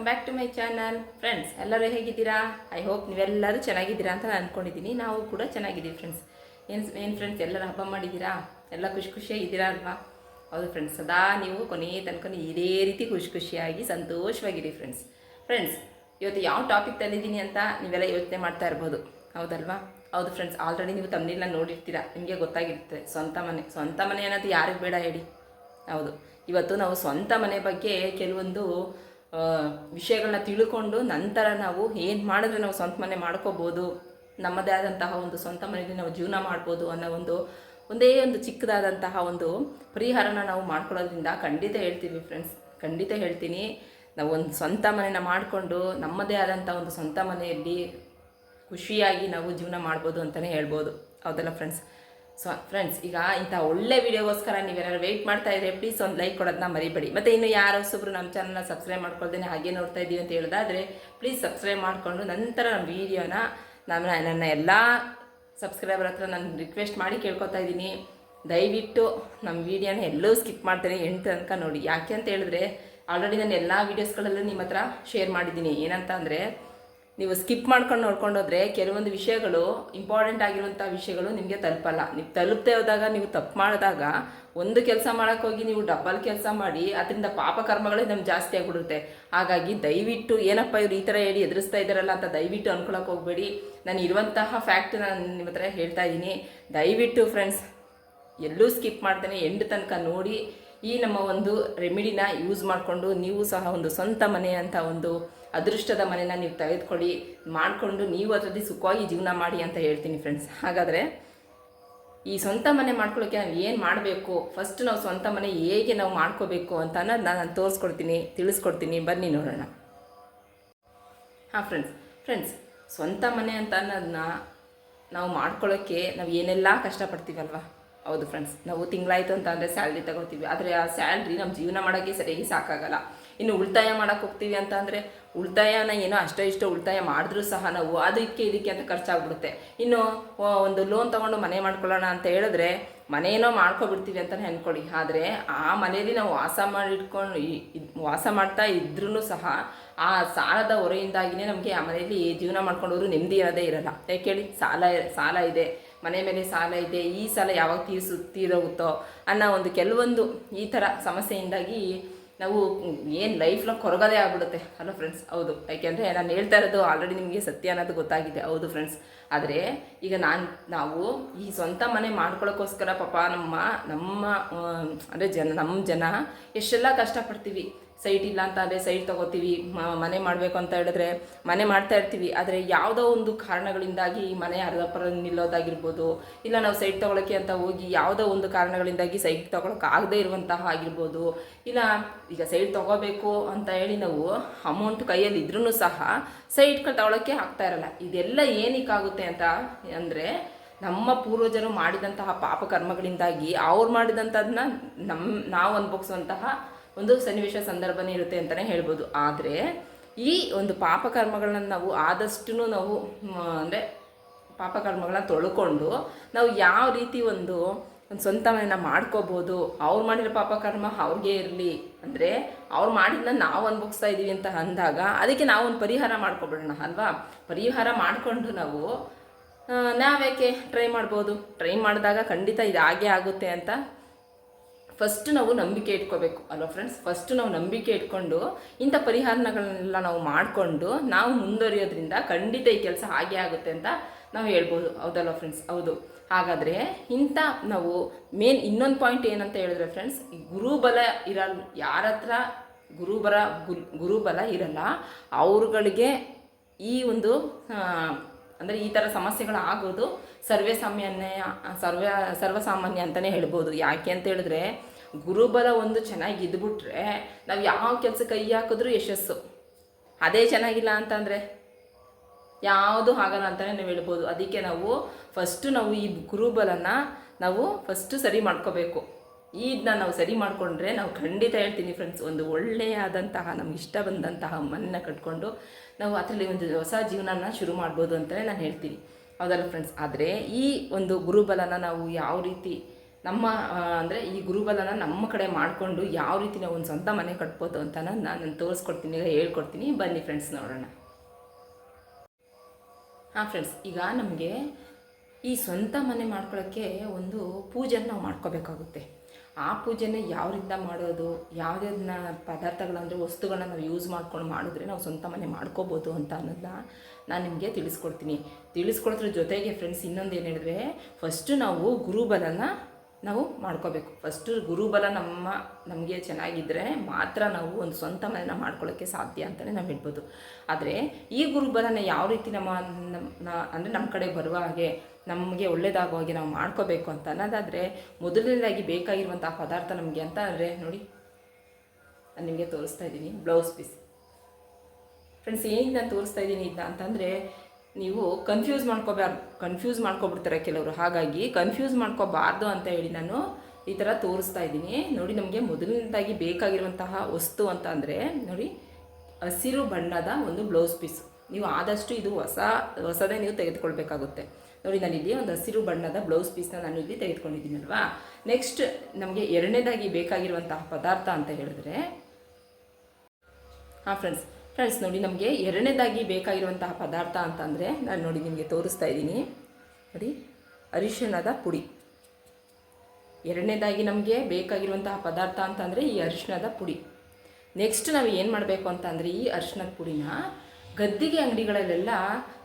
Welcome back to my channel friends ಎಲ್ಲರೂ ಹೇಗಿದ್ದೀರಾ? I hope ನೀವೆಲ್ಲರೂ ಚೆನ್ನಾಗಿದ್ದೀರಾ ಅಂತ ನಾನು ಅಂದ್ಕೊಂಡಿದ್ದೀನಿ ನಾವು ಕೂಡ ಚೆನ್ನಾಗಿದ್ದೀವಿ ಫ್ರೆಂಡ್ಸ್ ಏನು ಏನು ಫ್ರೆಂಡ್ಸ್ ಎಲ್ಲರೂ ಹಬ್ಬ ಮಾಡಿದ್ದೀರಾ? ಎಲ್ಲ ಖುಷಿ ಖುಷಿಯಾಗಿದ್ದೀರಾ ಅಲ್ವಾ? ಹೌದು ಫ್ರೆಂಡ್ಸ್ ಸದಾ ನೀವು ಕೊನೆಯ ತನಕ ಇದೇ ರೀತಿ ಖುಷಿ ಖುಷಿಯಾಗಿ ಸಂತೋಷವಾಗಿರಿ ಫ್ರೆಂಡ್ಸ್ ಫ್ರೆಂಡ್ಸ್ ಇವತ್ತು ಯಾವ ಟಾಪಿಕ್ ತಂದಿದ್ದೀನಿ ಅಂತ ನೀವೆಲ್ಲ ಯೋಚನೆ ಮಾಡ್ತಾ ಇರ್ಬೋದು. ಹೌದಲ್ವಾ? ಹೌದು ಫ್ರೆಂಡ್ಸ್ ಆಲ್ರೆಡಿ ನೀವು ತಮ್ಮನೆಲ್ಲ ನೋಡಿರ್ತೀರ. ನಿಮಗೆ ಗೊತ್ತಾಗಿರ್ತದೆ ಸ್ವಂತ ಮನೆ ಸ್ವಂತ ಮನೆ ಅನ್ನೋದು ಯಾರಿಗೆ ಬೇಡ ಹೇಳಿ. ಹೌದು. ಇವತ್ತು ನಾವು ಸ್ವಂತ ಮನೆ ಬಗ್ಗೆ ಕೆಲವೊಂದು ವಿಷಯಗಳನ್ನ ತಿಳ್ಕೊಂಡು ನಂತರ ನಾವು ಏನು ಮಾಡಿದ್ರೆ ನಾವು ಸ್ವಂತ ಮನೆ ಮಾಡ್ಕೋಬೋದು, ನಮ್ಮದೇ ಆದಂತಹ ಒಂದು ಸ್ವಂತ ಮನೆಯಲ್ಲಿ ನಾವು ಜೀವನ ಮಾಡ್ಬೋದು ಅನ್ನೋ ಒಂದು ಒಂದೇ ಒಂದು ಚಿಕ್ಕದಾದಂತಹ ಒಂದು ಪರಿಹಾರನ ನಾವು ಮಾಡ್ಕೊಳ್ಳೋದ್ರಿಂದ ಖಂಡಿತ ಹೇಳ್ತೀವಿ ಫ್ರೆಂಡ್ಸ್ ಖಂಡಿತ ಹೇಳ್ತೀನಿ. ನಾವು ಒಂದು ಸ್ವಂತ ಮನೆನ ಮಾಡಿಕೊಂಡು ನಮ್ಮದೇ ಆದಂಥ ಒಂದು ಸ್ವಂತ ಮನೆಯಲ್ಲಿ ಖುಷಿಯಾಗಿ ನಾವು ಜೀವನ ಮಾಡ್ಬೋದು ಅಂತಲೇ ಹೇಳ್ಬೋದು. ಹೌದಲ್ಲ ಫ್ರೆಂಡ್ಸ್ ಸೊ ಫ್ರೆಂಡ್ಸ್ ಈಗ ಇಂಥ ಒಳ್ಳೆ ವಿಡಿಯೋಗೋಸ್ಕರ ನೀವೇನಾದ್ರು ವೆಯ್ಟ್ ಮಾಡ್ತಾ ಇದ್ರೆ ಪ್ಲೀಸ್ ಒಂದು ಲೈಕ್ ಕೊಡೋದನ್ನ ಮರಿಬೇಡಿ. ಮತ್ತು ಇನ್ನು ಯಾರು ಹೊಸಬ್ರು ನಮ್ಮ ಚಾನಲ್ನ ಸಬ್ಸ್ಕ್ರೈಬ್ ಮಾಡ್ಕೊಳ್ದೇನೆ ಹಾಗೆ ನೋಡ್ತಾ ಇದ್ದೀವಿ ಅಂತ ಹೇಳೋದಾದ್ರೆ ಪ್ಲೀಸ್ ಸಬ್ಸ್ಕ್ರೈಬ್ ಮಾಡಿಕೊಂಡು ನಂತರ ನಮ್ಮ ವೀಡಿಯೋನ ನಾನು ನನ್ನ ಎಲ್ಲ ಸಬ್ಸ್ಕ್ರೈಬರ್ ಹತ್ರ ನಾನು ರಿಕ್ವೆಸ್ಟ್ ಮಾಡಿ ಕೇಳ್ಕೊತಾ ಇದ್ದೀನಿ. ದಯವಿಟ್ಟು ನಮ್ಮ ವೀಡಿಯೋನ ಎಲ್ಲೂ ಸ್ಕಿಪ್ ಮಾಡ್ತೇನೆ ಎಂಟು ತನಕ ನೋಡಿ. ಯಾಕೆ ಅಂತ ಹೇಳಿದ್ರೆ ಆಲ್ರೆಡಿ ನಾನು ಎಲ್ಲ ವೀಡಿಯೋಸ್ಗಳಲ್ಲೂ ನಿಮ್ಮ ಹತ್ರ ಶೇರ್ ಮಾಡಿದ್ದೀನಿ. ಏನಂತ ಅಂದರೆ ನೀವು ಸ್ಕಿಪ್ ಮಾಡ್ಕೊಂಡು ನೋಡ್ಕೊಂಡೋದ್ರೆ ಕೆಲವೊಂದು ವಿಷಯಗಳು ಇಂಪಾರ್ಟೆಂಟ್ ಆಗಿರುವಂಥ ವಿಷಯಗಳು ನಿಮಗೆ ತಲುಪಲ್ಲ. ನೀವು ತಲುಪದೆ ಹೋದಾಗ, ನೀವು ತಪ್ಪು ಮಾಡಿದಾಗ ಒಂದು ಕೆಲಸ ಹೋಗಿ ನೀವು ಡಬಲ್ ಕೆಲಸ ಮಾಡಿ ಅದರಿಂದ ಪಾಪ ಕರ್ಮಗಳೇ ನಮ್ಗೆ ಜಾಸ್ತಿ ಆಗಿಬಿಡುತ್ತೆ. ಹಾಗಾಗಿ ದಯವಿಟ್ಟು, ಏನಪ್ಪ ಇವ್ರು ಈ ಥರ ಹೇಳಿ ಎದುರಿಸ್ತಾ ಇದ್ದಾರಲ್ಲ ಅಂತ ದಯವಿಟ್ಟು ಅನ್ಕೊಳಕ್ಕೆ ಹೋಗಬೇಡಿ. ನಾನು ಇರುವಂತಹ ಫ್ಯಾಕ್ಟ್ ನಾನು ನಿಮ್ಮ ಹತ್ರ ಹೇಳ್ತಾ ಇದ್ದೀನಿ ದಯವಿಟ್ಟು ಫ್ರೆಂಡ್ಸ್ ಎಲ್ಲೂ ಸ್ಕಿಪ್ ಮಾಡ್ತೇನೆ ಎಂಡ್ ತನಕ ನೋಡಿ ಈ ನಮ್ಮ ಒಂದು ರೆಮಿಡಿನ ಯೂಸ್ ಮಾಡಿಕೊಂಡು ನೀವು ಸಹ ಒಂದು ಸ್ವಂತ ಮನೆ ಅಂತ ಒಂದು ಅದೃಷ್ಟದ ಮನೆನ ನೀವು ತೆಗೆದುಕೊಳ್ಳಿ, ಮಾಡಿಕೊಂಡು ನೀವು ಅದರಲ್ಲಿ ಸುಖವಾಗಿ ಜೀವನ ಮಾಡಿ ಅಂತ ಹೇಳ್ತೀನಿ ಫ್ರೆಂಡ್ಸ್ ಹಾಗಾದರೆ, ಈ ಸ್ವಂತ ಮನೆ ಮಾಡ್ಕೊಳ್ಳೋಕೆ ನಾವು ಏನು ಮಾಡಬೇಕು? ಫಸ್ಟ್ ನಾವು ಸ್ವಂತ ಮನೆ ಹೇಗೆ ನಾವು ಮಾಡ್ಕೋಬೇಕು ಅಂತ ಅನ್ನೋದು ನಾನು ತೋರಿಸ್ಕೊಡ್ತೀನಿ, ತಿಳಿಸ್ಕೊಡ್ತೀನಿ. ಬನ್ನಿ ನೋಡೋಣ. ಹಾಂ ಫ್ರೆಂಡ್ಸ್ ಫ್ರೆಂಡ್ಸ್ ಸ್ವಂತ ಮನೆ ಅಂತ ಅನ್ನೋದನ್ನ ನಾವು ಮಾಡ್ಕೊಳ್ಳೋಕ್ಕೆ ನಾವು ಏನೆಲ್ಲ ಕಷ್ಟಪಡ್ತೀವಲ್ವಾ? ಹೌದು ಫ್ರೆಂಡ್ಸ್ ನಾವು ತಿಂಗಳಾಯ್ತು ಅಂತ ಅಂದರೆ ಸ್ಯಾಲ್ರಿ ತಗೋತೀವಿ. ಆದರೆ ಆ ಸ್ಯಾಲ್ರಿ ನಮ್ಮ ಜೀವನ ಮಾಡೋಕ್ಕೆ ಸರಿಯಾಗಿ ಸಾಕಾಗಲ್ಲ. ಇನ್ನು ಉಳಿತಾಯ ಮಾಡೋಕ್ಕೆ ಹೋಗ್ತೀವಿ ಅಂತ ಅಂದರೆ ಉಳಿತಾಯನ ಏನೋ ಅಷ್ಟೋ ಇಷ್ಟೋ ಉಳಿತಾಯ ಮಾಡಿದ್ರೂ ಸಹ ನಾವು ಅದಕ್ಕೆ ಇದಕ್ಕೆ ಅಂತ ಖರ್ಚಾಗ್ಬಿಡುತ್ತೆ. ಇನ್ನು ಒಂದು ಲೋನ್ ತಗೊಂಡು ಮನೆ ಮಾಡ್ಕೊಳ್ಳೋಣ ಅಂತ ಹೇಳಿದ್ರೆ ಮನೆಯೇನೋ ಮಾಡ್ಕೊಬಿಡ್ತೀವಿ ಅಂತಲೇ ಅಂದ್ಕೊಳ್ಳಿ ಆದರೆ ಆ ಮನೆಯಲ್ಲಿ ನಾವು ವಾಸ ಮಾಡಿಟ್ಕೊಂಡು ವಾಸ ಮಾಡ್ತಾ ಇದ್ರೂ ಸಹ ಆ ಸಾಲದ ಹೊರೆಯಿಂದಾಗಿನೇ ನಮಗೆ ಆ ಮನೆಯಲ್ಲಿ ಜೀವನ ಮಾಡ್ಕೊಂಡವರು ನೆಮ್ಮದಿ ಇರೋದೇ ಇರಲ್ಲ. ಯಾಕೆ ಹೇಳಿ? ಸಾಲ ಸಾಲ ಇದೆ. ಮನೆ ಮೇಲೆ ಸಾಲ ಇದೆ, ಈ ಸಾಲ ಯಾವಾಗ ತೀರಿಸು ಅನ್ನೋ ಒಂದು ಕೆಲವೊಂದು ಈ ಥರ ಸಮಸ್ಯೆಯಿಂದಾಗಿ ನಾವು ಏನು ಲೈಫ್ನ ಕೊರಗದೇ ಆಗ್ಬಿಡುತ್ತೆ. ಅಲ್ಲ ಫ್ರೆಂಡ್ಸ್ ಹೌದು. ಯಾಕೆಂದರೆ ನಾನು ಹೇಳ್ತಾ ಇರೋದು ಆಲ್ರೆಡಿ ನಿಮಗೆ ಸತ್ಯ ಅನ್ನೋದು ಗೊತ್ತಾಗಿದೆ. ಹೌದು ಫ್ರೆಂಡ್ಸ್ ಆದರೆ ಈಗ ನಾನು, ನಾವು ಈ ಸ್ವಂತ ಮನೆ ಮಾಡ್ಕೊಳ್ಳೋಕ್ಕೋಸ್ಕರ ಪಾಪ ನಮ್ಮ ನಮ್ಮ ಅಂದರೆ ಜನ ನಮ್ಮ ಜನ ಎಷ್ಟೆಲ್ಲ ಕಷ್ಟಪಡ್ತೀವಿ. ಸೈಟ್ ಇಲ್ಲ ಅಂತ ಅಂದರೆ ಸೈಟ್ ತಗೋತೀವಿ ಮನೆ ಮಾಡಬೇಕು ಅಂತ ಹೇಳಿದ್ರೆ ಮನೆ ಮಾಡ್ತಾ ಇರ್ತೀವಿ. ಆದರೆ ಯಾವುದೋ ಒಂದು ಕಾರಣಗಳಿಂದಾಗಿ ಮನೆ ಅರ್ಧಪರ ನಿಲ್ಲೋದಾಗಿರ್ಬೋದು, ಇಲ್ಲ ನಾವು ಸೈಟ್ ತೊಗೊಳಕ್ಕೆ ಅಂತ ಹೋಗಿ ಯಾವುದೋ ಒಂದು ಕಾರಣಗಳಿಂದಾಗಿ ಸೈಟ್ ತೊಗೊಳಕ್ಕೆ ಆಗದೇ ಇರುವಂತಹ ಆಗಿರ್ಬೋದು, ಇಲ್ಲ ಈಗ ಸೈಟ್ ತೊಗೋಬೇಕು ಅಂತ ಹೇಳಿ ನಾವು ಅಮೌಂಟ್ ಕೈಯಲ್ಲಿ ಇದ್ರೂ ಸಹ ಸೈಟ್ಗಳು ತೊಗೊಳಕ್ಕೆ ಆಗ್ತಾ ಇರಲ್ಲ. ಇದೆಲ್ಲ ಏನಕ್ಕಾಗುತ್ತೆ ಅಂತ ಅಂದರೆ ನಮ್ಮ ಪೂರ್ವಜರು ಮಾಡಿದಂತಹ ಪಾಪ ಕರ್ಮಗಳಿಂದಾಗಿ ಅವ್ರು ಮಾಡಿದಂಥದನ್ನ ನಮ್ಮ ನಾವು ಅನುಭವಿಸುವಂತಹ ಒಂದು ಸನ್ನಿವೇಶ ಸಂದರ್ಭನೇ ಇರುತ್ತೆ ಅಂತಲೇ ಹೇಳ್ಬೋದು. ಆದರೆ, ಈ ಒಂದು ಪಾಪಕರ್ಮಗಳನ್ನ ನಾವು ಆದಷ್ಟು ನಾವು ಅಂದರೆ ಪಾಪಕರ್ಮಗಳನ್ನ ತೊಳ್ಕೊಂಡು ನಾವು ಯಾವ ರೀತಿ ಒಂದು ಒಂದು ಸ್ವಂತ ಮನೆಯನ್ನು ಮಾಡ್ಕೋಬೋದು, ಅವ್ರು ಮಾಡಿರೋ ಪಾಪಕರ್ಮ ಅವ್ರಿಗೆ ಇರಲಿ, ಅಂದರೆ ಅವ್ರು ಮಾಡಿದ್ನ ನಾವು ಅನುಭವಿಸ್ತಾ ಇದ್ದೀವಿ ಅಂತ ಅಂದಾಗ ಅದಕ್ಕೆ ನಾವು ಒಂದು ಪರಿಹಾರ ಮಾಡ್ಕೊಬಿಡೋಣ ಅಲ್ವಾ? ಪರಿಹಾರ ಮಾಡಿಕೊಂಡು ನಾವು ನಾವ್ಯಾಕೆ ಟ್ರೈ ಮಾಡ್ಬೋದು? ಟ್ರೈ ಮಾಡಿದಾಗ ಖಂಡಿತ ಇದು ಆಗೇ ಆಗುತ್ತೆ ಅಂತ ಫಸ್ಟ್ ನಾವು ನಂಬಿಕೆ ಇಟ್ಕೋಬೇಕು. ಅಲ್ವಾ ಫ್ರೆಂಡ್ಸ್ ಫಸ್ಟ್ ನಾವು ನಂಬಿಕೆ ಇಟ್ಕೊಂಡು ಇಂಥ ಪರಿಹಾರಗಳನ್ನೆಲ್ಲ ನಾವು ಮಾಡಿಕೊಂಡು ನಾವು ಮುಂದುವರಿಯೋದ್ರಿಂದ ಖಂಡಿತ ಈ ಕೆಲಸ ಹಾಗೆ ಆಗುತ್ತೆ ಅಂತ ನಾವು ಹೇಳ್ಬೋದು. ಹೌದಲ್ವ ಫ್ರೆಂಡ್ಸ್ ಹೌದು. ಹಾಗಾದರೆ ಇಂಥ ನಾವು ಮೇನ್ ಇನ್ನೊಂದು ಪಾಯಿಂಟ್ ಏನಂತ ಹೇಳಿದ್ರೆ ಫ್ರೆಂಡ್ಸ್ ಗುರುಬಲ ಇರಲ್, ಯಾರ ಹತ್ರ ಗುರುಬಲ ಗುರು ಗುರುಬಲ ಇರಲ್ಲ, ಅವ್ರುಗಳಿಗೆ ಈ ಒಂದು ಅಂದರೆ ಈ ಥರ ಸಮಸ್ಯೆಗಳು ಆಗೋದು ಸರ್ವೇ ಸಾಮಾನ್ಯ ಸರ್ವ, ಸರ್ವಸಾಮಾನ್ಯ ಅಂತಲೇ ಹೇಳ್ಬೋದು. ಯಾಕೆ ಅಂತ ಹೇಳಿದ್ರೆ ಗುರುಬಲ ಒಂದು ಚೆನ್ನಾಗಿ ಇದ್ಬಿಟ್ರೆ ನಾವು ಯಾವ ಕೆಲಸ ಕೈ ಹಾಕಿದ್ರೂ ಯಶಸ್ಸು. ಅದೇ ಚೆನ್ನಾಗಿಲ್ಲ ಅಂತಂದರೆ? ಯಾವುದು ಆಗಲ್ಲ ಅಂತಲೇ ನಾವು ಹೇಳ್ಬೋದು. ಅದಕ್ಕೆ ನಾವು ಫಸ್ಟು ನಾವು ಈ ಗುರುಬಲನ ನಾವು ಫಸ್ಟು ಸರಿ ಮಾಡ್ಕೋಬೇಕು. ಇದನ್ನ ನಾವು ಸರಿ ಮಾಡಿಕೊಂಡ್ರೆ ನಾವು ಖಂಡಿತ ಹೇಳ್ತೀನಿ ಫ್ರೆಂಡ್ಸ್ ಒಂದು ಒಳ್ಳೆಯಾದಂತಹ, ನಮ್ಗೆ ಇಷ್ಟ ಬಂದಂತಹ ಮನ್ನ ಕಟ್ಕೊಂಡು ನಾವು ಅದರಲ್ಲಿ ಒಂದು ಹೊಸ ಜೀವನನ ಶುರು ಮಾಡ್ಬೋದು ಅಂತಲೇ ನಾನು ಹೇಳ್ತೀನಿ. ಹೌದಲ್ಲ ಫ್ರೆಂಡ್ಸ್ ಆದರೆ ಈ ಒಂದು ಗುರುಬಲನ ನಾವು ಯಾವ ರೀತಿ ನಮ್ಮ ಅಂದರೆ ಈ ಗುರುಬಲನ ನಮ್ಮ ಕಡೆ ಮಾಡಿಕೊಂಡು ಯಾವ ರೀತಿ ನಾವು ಒಂದು ಸ್ವಂತ ಮನೆ ಕಟ್ಬೋದು ಅಂತ ನಾನು ತೋರಿಸ್ಕೊಡ್ತೀನಿ ಹೇಳ್ಕೊಡ್ತೀನಿ. ಬನ್ನಿ ಫ್ರೆಂಡ್ಸ್ ನೋಡೋಣ. ಹಾಂ ಫ್ರೆಂಡ್ಸ್ ಈಗ ನಮಗೆ ಈ ಸ್ವಂತ ಮನೆ ಮಾಡ್ಕೊಳ್ಳೋಕ್ಕೆ ಒಂದು ಪೂಜೆನ ನಾವು ಮಾಡ್ಕೋಬೇಕಾಗುತ್ತೆ. ಆ ಪೂಜೆನ ಯಾವ್ರಿಂದ ಮಾಡೋದು ಯಾವುದನ್ನ ಪದಾರ್ಥಗಳಂದರೆ ವಸ್ತುಗಳನ್ನ ನಾವು ಯೂಸ್ ಮಾಡ್ಕೊಂಡು ಮಾಡಿದ್ರೆ ನಾವು ಸ್ವಂತ ಮನೆ ಮಾಡ್ಕೋಬೋದು ಅಂತ ಅನ್ನೋದನ್ನ ನಾನು ನಿಮಗೆ ತಿಳಿಸ್ಕೊಡ್ತೀನಿ. ತಿಳಿಸ್ಕೊಡೋದ್ರ ಜೊತೆಗೆ ಫ್ರೆಂಡ್ಸ್ ಇನ್ನೊಂದು ಏನು ಹೇಳಿದ್ರೆ ಫಸ್ಟು ನಾವು ಗುರುಬಲನ ನಾವು ಮಾಡ್ಕೋಬೇಕು. ಫಸ್ಟು ಗುರುಬಲ ನಮ್ಮ, ನಮಗೆ ಚೆನ್ನಾಗಿದ್ದರೆ ಮಾತ್ರ ನಾವು ಒಂದು ಸ್ವಂತ ಮನೆನ ಮಾಡ್ಕೊಳ್ಳೋಕ್ಕೆ ಸಾಧ್ಯ ಅಂತಲೇ ನಾವು ಹೇಳ್ಬೋದು. ಆದರೆ ಈ ಗುರುಬಲನ ಯಾವ ರೀತಿ ನಮ್ಮ ನಮ್ಮ ಅಂದರೆ ನಮ್ಮ ಕಡೆ ಬರುವ ಹಾಗೆ ನಮಗೆ ಒಳ್ಳೇದಾಗೋ ಹಾಗೆ ನಾವು ಮಾಡ್ಕೋಬೇಕು ಅಂತ ಅನ್ನೋದಾದರೆ ಮೊದಲನೇದಾಗಿ ಬೇಕಾಗಿರುವಂಥ ಪದಾರ್ಥ ನಮಗೆ ಅಂತ ಅಂದರೆ ನೋಡಿ, ನಾನು ನಿಮಗೆ ತೋರಿಸ್ತಾ ಇದ್ದೀನಿ ಬ್ಲೌಸ್ ಪೀಸ್ ಫ್ರೆಂಡ್ಸ್ ಏನಿದೆ ನಾನು ತೋರಿಸ್ತಾ ಇದ್ದೀನಿ ಇದನ್ನ ಅಂತಂದರೆ ನೀವು ಕನ್ಫ್ಯೂಸ್ ಮಾಡ್ಕೋಬಾರ್ದು ಕನ್ಫ್ಯೂಸ್ ಮಾಡ್ಕೊಬಿಡ್ತಾರೆ ಕೆಲವರು. ಹಾಗಾಗಿ ಕನ್ಫ್ಯೂಸ್ ಮಾಡ್ಕೋಬಾರ್ದು ಅಂತ ಹೇಳಿ ನಾನು ಈ ಥರ ತೋರಿಸ್ತಾ ಇದ್ದೀನಿ. ನೋಡಿ, ನಮಗೆ ಮೊದಲನೇದಾಗಿ ಬೇಕಾಗಿರುವಂತಹ ವಸ್ತು ಅಂತ ಅಂದರೆ, ನೋಡಿ, ಹಸಿರು ಬಣ್ಣದ ಒಂದು ಬ್ಲೌಸ್ ಪೀಸ್ ನೀವು ಆದಷ್ಟು ಇದು ಹೊಸ, ಹೊಸದೇ ನೀವು ತೆಗೆದುಕೊಳ್ಬೇಕಾಗುತ್ತೆ. ನೋಡಿ ನಾನು ಇಲ್ಲಿ ಒಂದು ಹಸಿರು ಬಣ್ಣದ ಬ್ಲೌಸ್ ಪೀಸ್ನ ನಾನು ಇಲ್ಲಿ ತೆಗೆದುಕೊಂಡಿದ್ದೀನಲ್ವಾ? ನೆಕ್ಸ್ಟ್ ನಮಗೆ ಎರಡನೇದಾಗಿ ಬೇಕಾಗಿರುವಂತಹ ಪದಾರ್ಥ ಅಂತ ಹೇಳಿದ್ರೆ, ಹಾಂ ಫ್ರೆಂಡ್ಸ್ ಫ್ರೆಂಡ್ಸ್ ನೋಡಿ, ನಮಗೆ ಎರಡನೇದಾಗಿ ಬೇಕಾಗಿರುವಂತಹ ಪದಾರ್ಥ ಅಂತಂದರೆ ನಾನು ನೋಡಿ ನಿಮಗೆ ತೋರಿಸ್ತಾ ಇದ್ದೀನಿ. ನೋಡಿ, ಅರಿಶಿಣದ ಪುಡಿ. ಎರಡನೇದಾಗಿ ನಮಗೆ ಬೇಕಾಗಿರುವಂತಹ ಪದಾರ್ಥ ಅಂತಂದರೆ ಈ ಅರಿಶಿಣದ ಪುಡಿ. ನೆಕ್ಸ್ಟ್ ನಾವು ಏನು ಮಾಡಬೇಕು ಅಂತಂದರೆ ಈ ಅರಿಶಿಣದ ಪುಡಿನ ಗದ್ದಿಗೆ ಅಂಗಡಿಗಳಲ್ಲೆಲ್ಲ